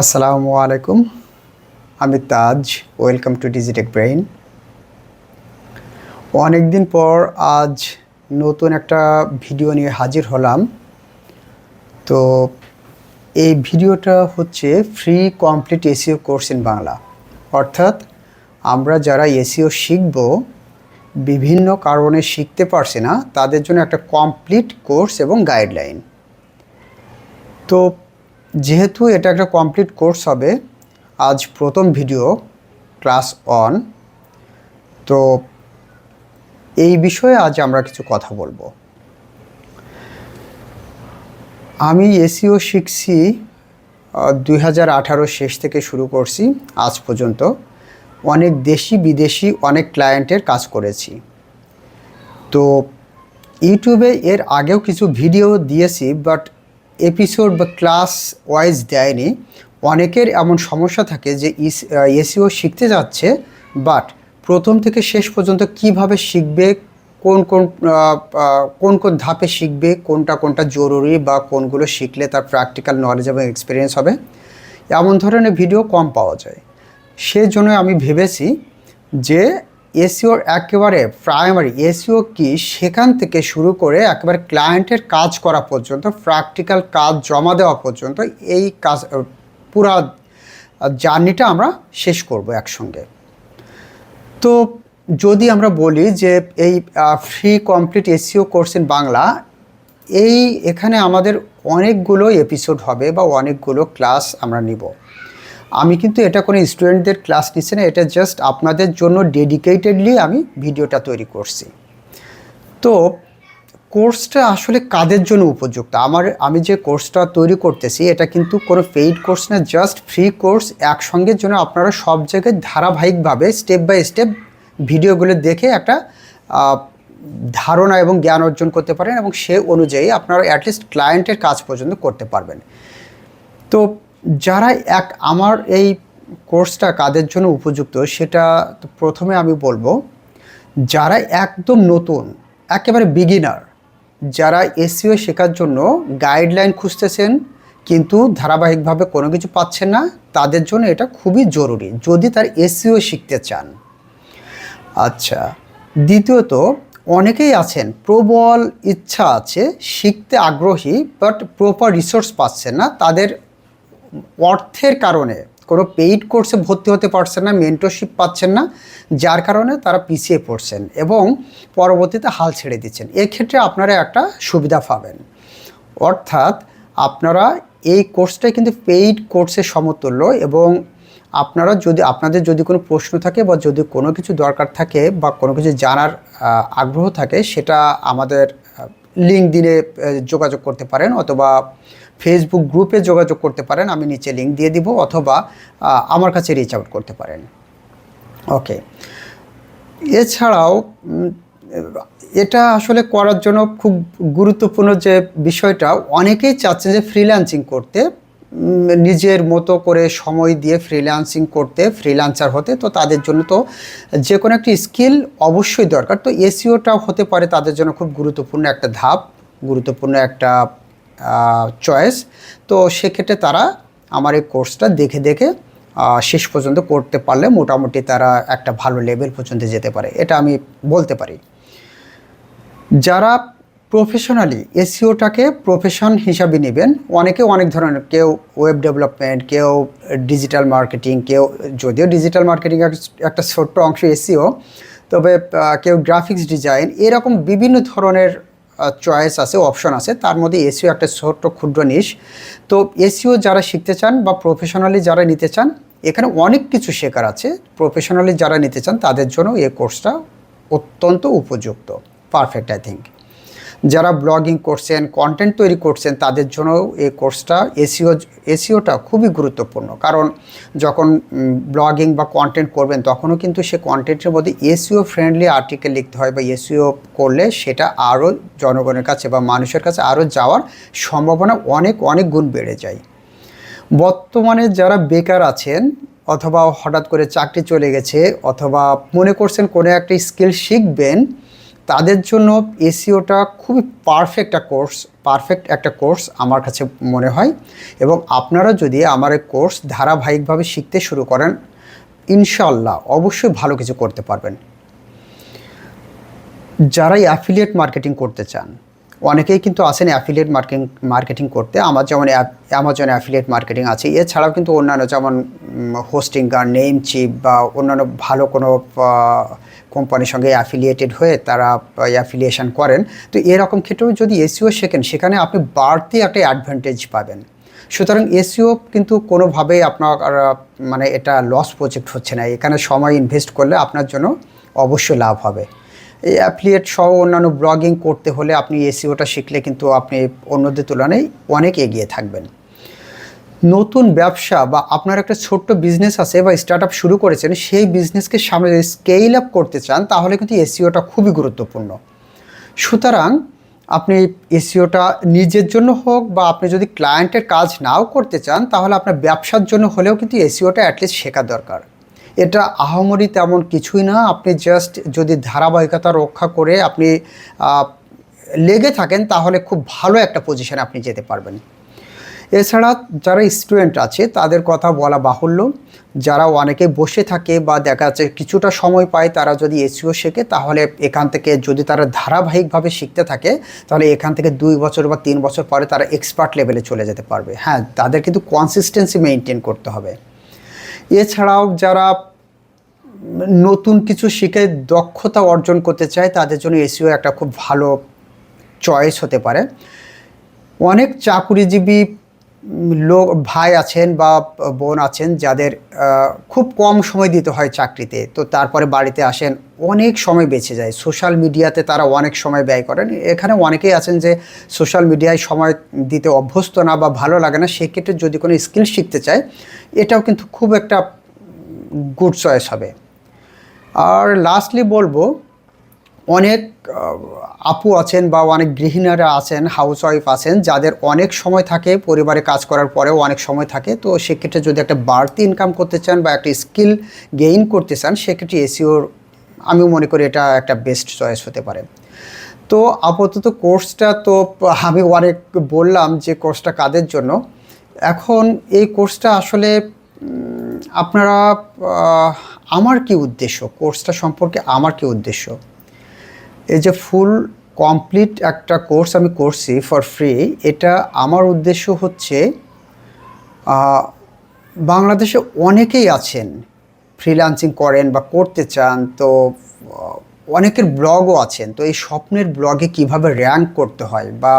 আসসালামু আলাইকুম। আমি Taj, welcome to Digitech Brain. অনেক দিন পর আজ নতুন একটা ভিডিও নিয়ে হাজির হলাম। তো এই ভিডিওটা হচ্ছে free complete SEO course in Bangla. অর্থাৎ আমরা যারা এসিও শিখব, বিভিন্ন কারণে শিখতে পারছি না, তাদের জন্য একটা কমপ্লিট কোর্স এবং গাইডলাইন তো যেহেতু এটা একটা কমপ্লিট কোর্স হবে, আজ প্রথম ভিডিও ক্লাস অন তো এই বিষয়ে আজ আমরা কিছু কথা বলব। আমি এসিও শিখছি দুই হাজার আঠারো শেষ থেকে শুরু করছি, আজ পর্যন্ত। অনেক দেশি বিদেশি অনেক ক্লায়েন্টের কাজ করেছি। তো ইউটিউবে এর আগেও কিছু ভিডিও দিয়েছি বাট এপিসোড বা ক্লাস ওয়াইজ দেয়নি। অনেকের এমন সমস্যা থাকে যে এসিও শিখতে যাচ্ছে বাট প্রথম থেকে শেষ পর্যন্ত কীভাবে শিখবে, কোন কোন কোন কোন ধাপে শিখবে, কোনটা কোনটা জরুরি বা কোনগুলো শিখলে তার প্র্যাকটিক্যাল নলেজ এবং এক্সপিরিয়েন্স হবে, এমন ধরনের ভিডিও কম পাওয়া যায়। সেজন্য আমি ভেবেছি যে এসিওর একেবারে প্রাইমারি এসিও কি সেখান থেকে শুরু করে একেবারে ক্লায়েন্টের কাজ করা পর্যন্ত প্র্যাকটিক্যাল কাজ জমা দেওয়া পর্যন্ত এই কাজ পুরা জার্নিটা আমরা শেষ করব একসঙ্গে। তো যদি আমরা বলি যে এই free complete SEO course in Bangla, এই এখানে আমাদের অনেকগুলো এপিসোড হবে বা অনেকগুলো ক্লাস আমরা নিব। আমি কিন্তু এটা কোনো স্টুডেন্টদের ক্লাস নিচ্ছি না, এটা জাস্ট আপনাদের জন্য ডেডিকেটেডলি আমি ভিডিওটা তৈরি করছি। তো কোর্সটা আসলে কাদের জন্য উপযুক্ত? আমার, আমি যে কোর্সটা তৈরি করতেছি, এটা কিন্তু কোনো পেইড কোর্স না জাস্ট ফ্রি কোর্স একসঙ্গে জন্য আপনারা সব জায়গায় ধারাবাহিকভাবে স্টেপ বাই স্টেপ ভিডিওগুলো দেখে একটা ধারণা এবং জ্ঞান অর্জন করতে পারেন এবং সে অনুযায়ী আপনারা অ্যাটলিস্ট ক্লায়েন্টের কাজ পর্যন্ত করতে পারবেন। তো যারা এক আমার এই কোর্সটা কাদের জন্য উপযুক্ত সেটা প্রথমে আমি বলব, যারা একদম নতুন, একেবারে বিগিনার যারা এসিও শেখার জন্য গাইডলাইন খুঁজতেছেন, কিন্তু ধারাবাহিকভাবে কোনো কিছু পাচ্ছেন না, তাদের জন্য এটা খুবই জরুরি, যদি তার এসিও শিখতে চান। আচ্ছা দ্বিতীয়ত, অনেকেই আছেন, প্রবল ইচ্ছা আছে, শিখতে আগ্রহী বাট প্রপার রিসোর্স পাচ্ছেন না, তাদের অর্থের কারণে কোনো পেইড কোর্সে ভর্তি হতে পারছেন না মেন্টরশিপ পাচ্ছেন না, যার কারণে তারা পিছিয়ে পড়ছেন এবং পরবর্তীতে হাল ছেড়ে দিচ্ছেন। এক্ষেত্রে আপনারা একটা সুবিধা পাবেন। অর্থাৎ আপনারা এই কোর্সটাই কিন্তু পেইড কোর্সের সমতুল্য এবং আপনারা যদি, আপনাদের যদি কোনো প্রশ্ন থাকে বা যদি কোনো কিছু দরকার থাকে বা কোনো কিছু জানার আগ্রহ থাকে, সেটা আমাদের লিঙ্ক দিনে যোগাযোগ করতে পারেন অথবা ফেসবুক গ্রুপে যোগাযোগ করতে পারেন, আমি নিচে লিঙ্ক দিয়ে দিব, অথবা আমার কাছে রিচ আউট করতে পারেন। ওকে এছাড়াও এটা আসলে করার জন্য খুব গুরুত্বপূর্ণ যে বিষয়টা, অনেকেই চাচ্ছে যে ফ্রিল্যান্সিং করতে নিজের মতো করে সময় দিয়ে ফ্রিল্যান্সিং করতে ফ্রিল্যান্সার হতে, তো তাদের জন্য তো যে কোনো একটি স্কিল অবশ্যই দরকার। তো এসিওটাও হতে পারে, তাদের জন্য খুব গুরুত্বপূর্ণ একটা ধাপ, গুরুত্বপূর্ণ একটা চয়েস তো সেক্ষেত্রে তারা আমার এই কোর্সটা দেখে দেখে শেষ পর্যন্ত করতে পারলে মোটামুটি তারা একটা ভালো লেভেল পর্যন্ত যেতে পারে। এটা আমি বলতে পারি। যারা প্রফেশনালি এসিওটাকে প্রফেশন হিসাবে নেবেন, অনেকে অনেক ধরনের, কেউ ওয়েব ডেভেলপমেন্ট কেউ ডিজিটাল মার্কেটিং কেউ, যদিও ডিজিটাল মার্কেটিং একটা ছোট্ট অংশ এসিও তবে কেউ গ্রাফিক্স ডিজাইন এরকম বিভিন্ন ধরনের চয়েস আছে অপশন আছে, তার মধ্যে এসিও একটা ছোট্ট ক্ষুদ্র নিশ তো এসিও যারা শিখতে চান বা প্রফেশনালি যারা নিতে চান, এখানে অনেক কিছু শেখার আছে। প্রফেশনালি যারা নিতে চান, তাদের জন্য এই কোর্সটা অত্যন্ত উপযুক্ত। পারফেক্ট আই থিঙ্ক যারা ব্লগিং করছেন কন্টেন্ট তৈরি করছেন, তাদের জন্য এই কোর্সটা এসিও এসিওটা খুবই গুরুত্বপূর্ণ। কারণ যখন ব্লগিং বা কন্টেন্ট করবেন, তখনও কিন্তু সে কন্টেন্টের মধ্যে এসিও ফ্রেন্ডলি আর্টিকেল লিখতে হয় বা এসিও করলে সেটা আরও জনগণের কাছে বা মানুষের কাছে আরও যাওয়ার সম্ভাবনা অনেক অনেক গুণ বেড়ে যায়। বর্তমানে যারা বেকার আছেন অথবা হঠাৎ করে চাকরি চলে গেছে অথবা মনে করছেন কোনো একটা স্কিল শিখবেন তাদের জন্য এসিওটা খুবই পারফেক্ট একটা কোর্স পারফেক্ট একটা কোর্স আমার কাছে মনে হয়। এবং আপনারা যদি আমার এই কোর্স ধারাবাহিকভাবে শিখতে শুরু করেন ইনশাল্লাহ অবশ্যই ভালো কিছু করতে পারবেন। যারাই অ্যাফিলিয়েট মার্কেটিং করতে চান, অনেকেই কিন্তু আসেন অ্যাফিলিয়েট মার্কেটিং মার্কেটিং করতে। আমার যেমন অ্যামাজন অ্যাফিলিয়েট মার্কেটিং আছে। এছাড়াও কিন্তু অন্যান্য যেমন হোস্টিং গান নেম চিপ বা অন্যান্য ভালো কোনো কোম্পানির সঙ্গে অ্যাফিলিয়েটেড হয়ে তারা অ্যাফিলিয়েশন করেন। তো এরকম ক্ষেত্রেও যদি এসিও শেখেন, সেখানে আপনি বাড়তি একটা অ্যাডভান্টেজ পাবেন। সুতরাং এসিও কিন্তু কোনোভাবেই আপনার মানে এটা লস প্রজেক্ট হচ্ছে না। এখানে সময় ইনভেস্ট করলে আপনার জন্য অবশ্যই লাভ হবে। এই অ্যাফিলিয়েট সহ অন্যান্য ব্লগিং করতে হলে আপনি এসিওটা শিখলে কিন্তু আপনি অন্যদের তুলনায় অনেক এগিয়ে থাকবেন। নতুন ব্যবসা বা আপনার একটা ছোট্ট বিজনেস আছে বা স্টার্ট আপ শুরু করেছেন, সেই বিজনেসকে সামনে স্কেল আপ করতে চান, তাহলে কিন্তু এসিওটা খুবই গুরুত্বপূর্ণ। সুতরাং আপনি এসিওটা নিজের জন্য হোক বা আপনি যদি ক্লায়েন্টের কাজ নাও করতে চান, তাহলে আপনার ব্যবসার জন্য হলেও কিন্তু এসিওটা অ্যাটলিস্ট শেখা দরকার। এটা আহামরি তেমন কিছুই না, আপনি জাস্ট যদি ধারাবাহিকতা রক্ষা করে আপনি লেগে থাকেন, তাহলে খুব ভালো একটা পজিশানে আপনি যেতে পারবেন। এছাড়া যারা স্টুডেন্ট আছে, তাদের কথা বলা বাহুল্য। যারা অনেকে বসে থাকে বা দেখা যাচ্ছে কিছুটা সময় পায়, তারা যদি এসিও শেখে, তাহলে এখান থেকে যদি তারা ধারাবাহিকভাবে শিখতে থাকে, তাহলে এখান থেকে দুই বছর বা তিন বছর পরে তারা এক্সপার্ট লেভেলে চলে যেতে পারবে। হ্যাঁ তাদের কিন্তু কনসিস্টেন্সি মেনটেন করতে হবে। এছাড়াও যারা নতুন কিছু শিখে দক্ষতা অর্জন করতে চায়, তাদের জন্য এসিও একটা খুব ভালো চয়েস হতে পারে। অনেক চাকুরিজীবী লোক, ভাই আছেন বা বোন আছেন যাদের খুব কম সময় দিতে হয় চাকরিতে, তো তারপরে বাড়িতে আসেন, অনেক সময় বেঁচে যায়। সোশ্যাল মিডিয়াতে তারা অনেক সময় ব্যয় করেন। এখানে অনেকেই আছেন যে সোশ্যাল মিডিয়ায় সময় দিতে অভ্যস্ত না বা ভালো লাগে না, সেক্ষেত্রে যদি কোনো স্কিল শিখতে চায়, এটাও কিন্তু খুব একটা গুড চয়েস হবে। আর লাস্টলি বলব অনেক আপু আছেন বা অনেক গৃহিণীরা আছেন হাউস ওয়াইফ আছেন, যাদের অনেক সময় থাকে পরিবারে কাজ করার পরেও অনেক সময় থাকে, তো সেক্ষেত্রে যদি একটা বাড়তি ইনকাম করতে চান বা একটা স্কিল গেইন করতে চান, সেক্ষেত্রে এসিওর আমি মনে করি এটা একটা বেস্ট চয়েস হতে পারে। তো আপাতত কোর্সটা তো আমি অনেক বললাম যে কোর্সটা কাদের জন্য। এখন এই কোর্সটা আসলে আপনারা আমার কি উদ্দেশ্য? কোর্সটা সম্পর্কে আমার কি উদ্দেশ্য? এই যে ফুল কমপ্লিট একটা কোর্স আমি করছি ফর ফ্রি এটা আমার উদ্দেশ্য হচ্ছে বাংলাদেশে অনেকেই আছেন ফ্রিল্যান্সিং করেন বা করতে চান, তো অনেকের ব্লগও আছেন, তো এই স্বপ্নের ব্লগে কীভাবে র্যাঙ্ক করতে হয় বা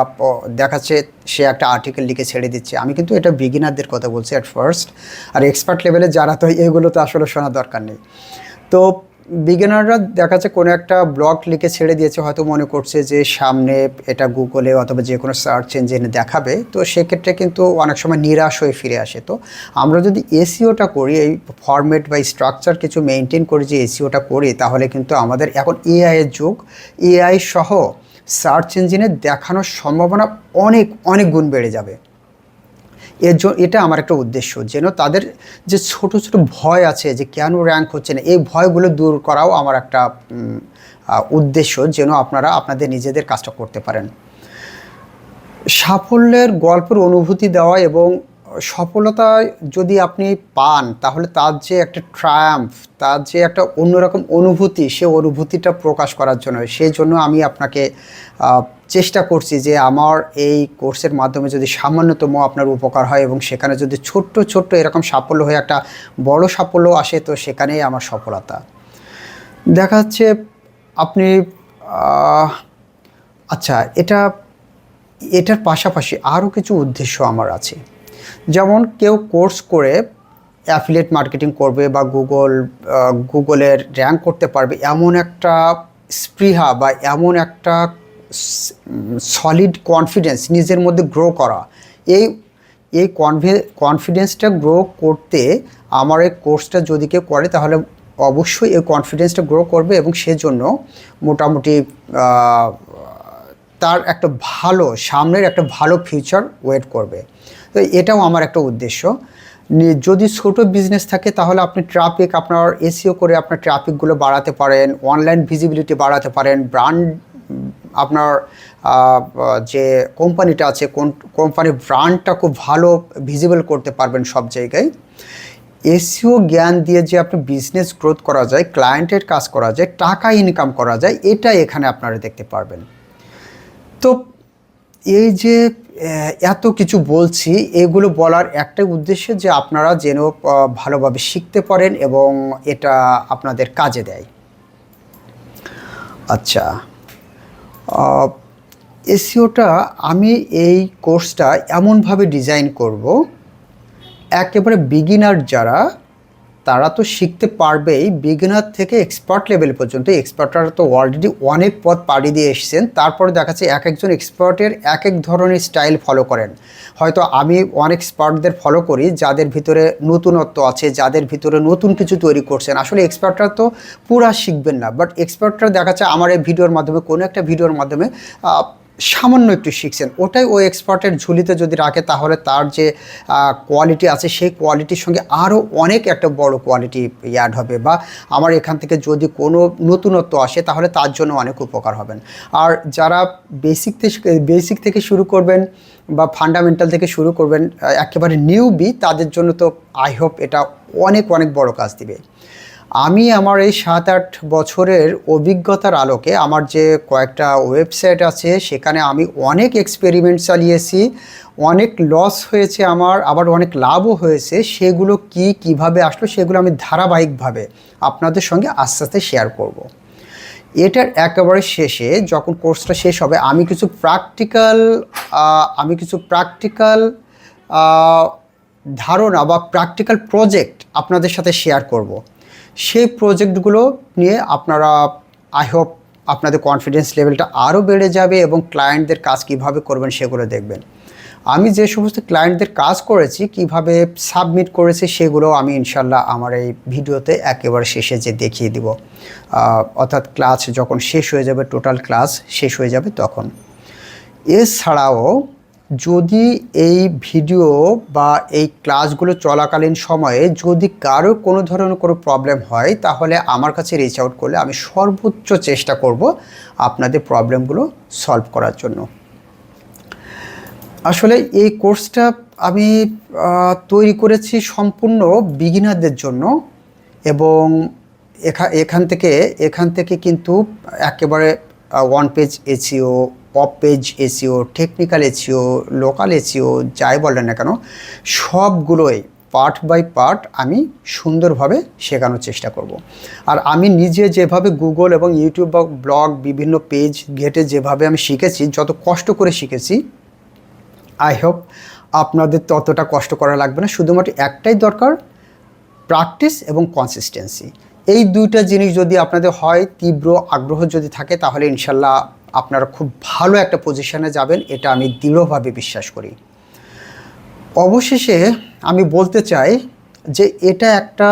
দেখাচ্ছে সে একটা আর্টিকেল লিখে ছেড়ে দিচ্ছে। আমি কিন্তু এটা বিগিনারদের কথা বলছি অ্যাট ফার্স্ট আর এক্সপার্ট লেভেলে যারা, তো এগুলো তো আসলে শোনা দরকার নেই। তো বিগিনাররা দেখা যাচ্ছে কোনো একটা ব্লগ লিখে ছেড়ে দিয়েছে, হয়তো মনে করছে যে সামনে এটা গুগলে অথবা যে কোনো সার্চ ইঞ্জিনে দেখাবে। তো সেক্ষেত্রে কিন্তু অনেক সময় নিরাশ হয়ে ফিরে আসে। তো আমরা যদি এসিওটা করি, এই ফরম্যাট বা স্ট্রাকচার কিছু মেনটেন করে যে এসিওটা করি, তাহলে কিন্তু আমাদের এখন এআইয়ের যুগ। এআই সহ সার্চ ইঞ্জিনে দেখানোর সম্ভাবনা অনেক অনেক গুণ বেড়ে যাবে। এর এটা আমার একটা উদ্দেশ্য, যেন তাদের যে ছোট ছোট ভয় আছে যে কেন র্যাঙ্ক হচ্ছে না, এই ভয়গুলো দূর করাও আমার একটা উদ্দেশ্য, যেন আপনারা আপনাদের নিজেদের কাজটা করতে পারেন। সাফল্যের গল্পের অনুভূতি দেওয়া এবং সফলতা যদি আপনি পান, তাহলে তার যে একটা ট্রায়াম্ফ তার যে একটা অন্যরকম অনুভূতি, সে অনুভূতিটা প্রকাশ করার জন্য। সেই জন্য আমি আপনাকে চেষ্টা করছি যে আমার এই কোর্সের মাধ্যমে যদি সামান্যতম আপনার উপকার হয় এবং সেখানে যদি ছোট্ট ছোট্ট এরকম সাফল্য হয়ে একটা বড় সাফল্য আসে, তো সেখানেই আমার সফলতা। দেখা যাচ্ছে আপনি আচ্ছা এটা, এটার পাশাপাশি আরও কিছু উদ্দেশ্য আমার আছে। যেমন কেউ কোর্স করে অ্যাফিলিয়েট মার্কেটিং করবে বা গুগল গুগলের র্যাঙ্ক করতে পারবে, এমন একটা স্পৃহা বা এমন একটা সলিড কনফিডেন্স নিজের মধ্যে গ্রো করা। এই এই কনভি কনফিডেন্সটা গ্রো করতে আমার এই কোর্সটা যদি কেউ করে, তাহলে অবশ্যই এই কনফিডেন্সটা গ্রো করবে এবং সেজন্য মোটামুটি তার একটা ভালো, সামনের একটা ভালো ফিউচার ওয়েট করবে। তো এটাও আমার একটা উদ্দেশ্য। যদি ছোট বিজনেস থাকে তাহলে আপনি ট্রাফিক আপনার এসিও করে আপনার ট্রাফিকগুলো বাড়াতে পারেন অনলাইন ভিজিবিলিটি বাড়াতে পারেন ব্র্যান্ড আপনার যে কোম্পানিটা আছে, কোন কোম্পানির ব্র্যান্ডটা খুব ভালো ভিজিবল করতে পারবেন সব জায়গায়। এসিও জ্ঞান দিয়ে যে আপনি বিজনেস গ্রোথ করা যায় ক্লায়েন্টের কাজ করা যায়, টাকা ইনকাম করা যায়, এটা এখানে আপনারা দেখতে পারবেন। তো এই যে এত কিছু বলছি, এগুলো বলার একটাই উদ্দেশ্য যে আপনারা যেন ভালোভাবে শিখতে পারেন এবং এটা আপনাদের কাজে দেয়। আচ্ছা এসিওটা আমি এই কোর্সটা এমনভাবে ডিজাইন করব, একেবারে বিগিনার যারা তারা তো শিখতে পারবেই বিগিনার থেকে এক্সপার্ট লেভেল পর্যন্ত। এক্সপার্টরা তো অলরেডি অনেক পথ পাড়ি দিয়ে এসেছেন। তারপরে দেখা যাচ্ছে এক একজন এক্সপার্টের এক এক ধরনের স্টাইল ফলো করেন। হয়তো আমি অনেক এক্সপার্টদের ফলো করি, যাদের ভিতরে নতুনত্ব আছে, যাদের ভিতরে নতুন কিছু তৈরি করছেন। আসলে এক্সপার্টরা তো পুরা শিখবেন না। বাট এক্সপার্টরা দেখা যাচ্ছে আমার এই ভিডিওর মাধ্যমে, কোনো একটা ভিডিওর মাধ্যমে সামান্য একটু শিখছেন। ওটাই ওই এক্সপার্টের ঝুলিতে যদি রাখে, তাহলে তার যে কোয়ালিটি আছে, সেই কোয়ালিটির সঙ্গে আরও অনেক একটা বড় কোয়ালিটি অ্যাড হবে বা আমার এখান থেকে যদি কোনো নতুনত্ব আসে, তাহলে তার জন্য অনেক উপকার হবেন। আর যারা বেসিক থেকে বেসিক থেকে শুরু করবেন বা ফান্ডামেন্টাল থেকে শুরু করবেন একেবারে নিউবি তাদের জন্য তো আই হোপ এটা অনেক অনেক বড় কাজ দিবে। আমি আমার এই সাত আট বছরের অভিজ্ঞতার আলোকে আমার যে কয়েকটা ওয়েবসাইট আছে, সেখানে আমি অনেক এক্সপেরিমেন্ট চালিয়েছি, অনেক লস হয়েছে আমার, আবার অনেক লাভও হয়েছে সেগুলো কি, কীভাবে আসলো, সেগুলো আমি ধারাবাহিকভাবে আপনাদের সঙ্গে আস্তে আস্তে শেয়ার করব। এটার একেবারে শেষে যখন কোর্সটা শেষ হবে, আমি কিছু প্র্যাকটিক্যাল আমি কিছু প্র্যাকটিক্যাল ধারণা বা প্র্যাকটিক্যাল প্রজেক্ট আপনাদের সাথে শেয়ার করব। সেই প্রজেক্টগুলো নিয়ে আপনারা আই হোপ আপনাদের কনফিডেন্স লেভেলটা আরও বেড়ে যাবে এবং ক্লায়েন্টদের কাজ কীভাবে করবেন সেগুলো দেখবেন। আমি যে সমস্ত ক্লায়েন্টদের কাজ করেছি, কীভাবে সাবমিট করেছি সেগুলো আমি ইনশাল্লাহ আমার এই ভিডিওতে একেবারে শেষে যে দেখিয়ে দিব। অর্থাৎ ক্লাস যখন শেষ হয়ে যাবে টোটাল ক্লাস শেষ হয়ে যাবে তখন। এছাড়াও যদি এই ভিডিও বা এই ক্লাসগুলো চলাকালীন সময়ে যদি কারও কোনো ধরনের কোনো প্রবলেম হয়, তাহলে আমার কাছে রিচ আউট করলে আমি সর্বোচ্চ চেষ্টা করব আপনাদের প্রবলেমগুলো সলভ করার জন্য। আসলে এই কোর্সটা আমি তৈরি করেছি সম্পূর্ণ বিগিনারদের জন্য এবং এখা- এখান থেকে এখান থেকে কিন্তু একেবারে on page SEO off page SEO technical SEO local SEO যাই বলেন না কেন, সবগুলোই পার্ট বাই পার্ট আমি সুন্দরভাবে শেখানোর চেষ্টা করব। আর আমি নিজে যেভাবে গুগল এবং ইউটিউব বা ব্লগ বিভিন্ন পেজ ঘেটে যেভাবে আমি শিখেছি, যত কষ্ট করে শিখেছি আই হোপ আপনাদের ততটা কষ্ট করা লাগবে না শুধুমাত্র একটাই দরকার প্র্যাকটিস এবং কনসিস্টেন্সি এই দুইটা জিনিস যদি আপনাদের হয়, তীব্র আগ্রহ যদি থাকে, তাহলে ইনশাল্লাহ আপনারা খুব ভালো একটা পজিশনে যাবেন। এটা আমি দৃঢ়ভাবে বিশ্বাস করি। অবশেষে আমি বলতে চাই যে এটা একটা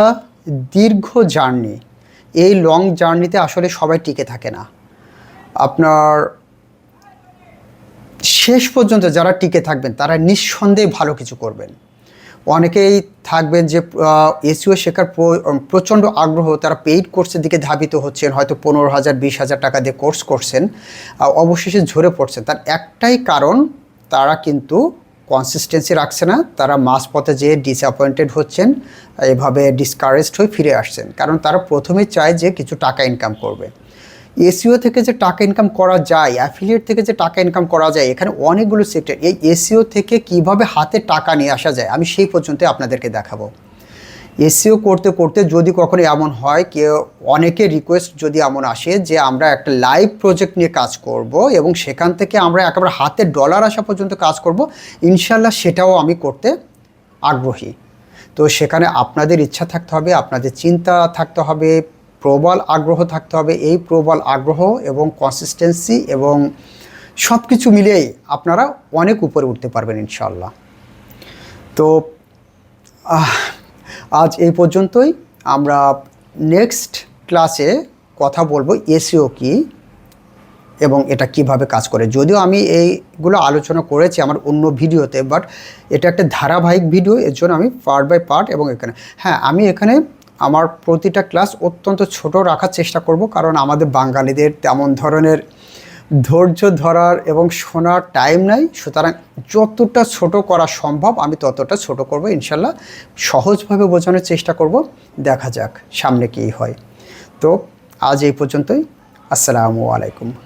দীর্ঘ জার্নি। এই লং জার্নিতে আসলে সবাই টিকে থাকে না। আপনার শেষ পর্যন্ত যারা টিকে থাকবেন, তারা নিঃসন্দেহে ভালো কিছু করবেন। অনেকেই থাকবেন যে এসিও শেখার প্র- প্রচণ্ড আগ্রহ, তারা পেইড কোর্সের দিকে ধাবিত হচ্ছেন, হয়তো পনেরো হাজার, বিশ হাজার টাকা দিয়ে কোর্স করছেন অবশেষে ঝরে পড়ছেন। তার একটাই কারণ, তারা কিন্তু কনসিস্টেন্সি রাখছে না, তারা মাঝপথে যেয়ে ডিসঅ্যাপয়েন্টেড হচ্ছেন, এভাবে ডিসকারেজড হয়ে ফিরে আসছেন। কারণ তারা প্রথমেই চায় যে কিছু টাকা ইনকাম করবে। এসিও থেকে যে টাকা ইনকাম করা যায় অ্যাফিলিয়েট থেকে যে টাকা ইনকাম করা যায়, এখানে অনেকগুলো সেক্টর এই এসিও থেকে কীভাবে হাতে টাকা নিয়ে আসা যায়, আমি সেই পর্যন্ত আপনাদেরকে দেখাবো। এসিও করতে করতে যদি কখনো এমন হয়, কেউ অনেকে রিকোয়েস্ট যদি এমন আসে যে, আমরা একটা লাইভ প্রজেক্ট নিয়ে কাজ করব এবং সেখান থেকে আমরা একেবারে হাতে ডলার আসা পর্যন্ত কাজ করব ইনশাল্লাহ সেটাও আমি করতে আগ্রহী। তো সেখানে আপনাদের ইচ্ছা থাকতে হবে, আপনাদের চিন্তা থাকতে হবে প্রবল আগ্রহ থাকতে হবে। এই প্রবল আগ্রহ এবং কনসিস্টেন্সি এবং সব কিছু মিলিয়েই আপনারা অনেক উপরে উঠতে পারবেন ইনশাল্লাহ তো আজ এই পর্যন্তই। আমরা নেক্সট ক্লাসে কথা বলব এসিও কি এবং এটা কীভাবে কাজ করে। যদিও আমি এইগুলো আলোচনা করেছি আমার অন্য ভিডিওতে বাট এটা একটা ধারাবাহিক ভিডিও, এর জন্য আমি পার্ট বাই পার্ট এবং এখানে হ্যাঁ আমি এখানে আমার প্রতিটা ক্লাস অত্যন্ত ছোট রাখার চেষ্টা করব, কারণ আমাদের বাঙালিদের তেমন ধরনের ধৈর্য ধরার এবং শোনার টাইম নাই। সুতরাং যতটা ছোট করা সম্ভব, আমি ততটা ছোট করব, ইনশাল্লাহ সহজভাবে বোঝানোর চেষ্টা করব। দেখা যাক সামনে কী হয়। তো আজ এই পর্যন্তই। আসসালামু আলাইকুম।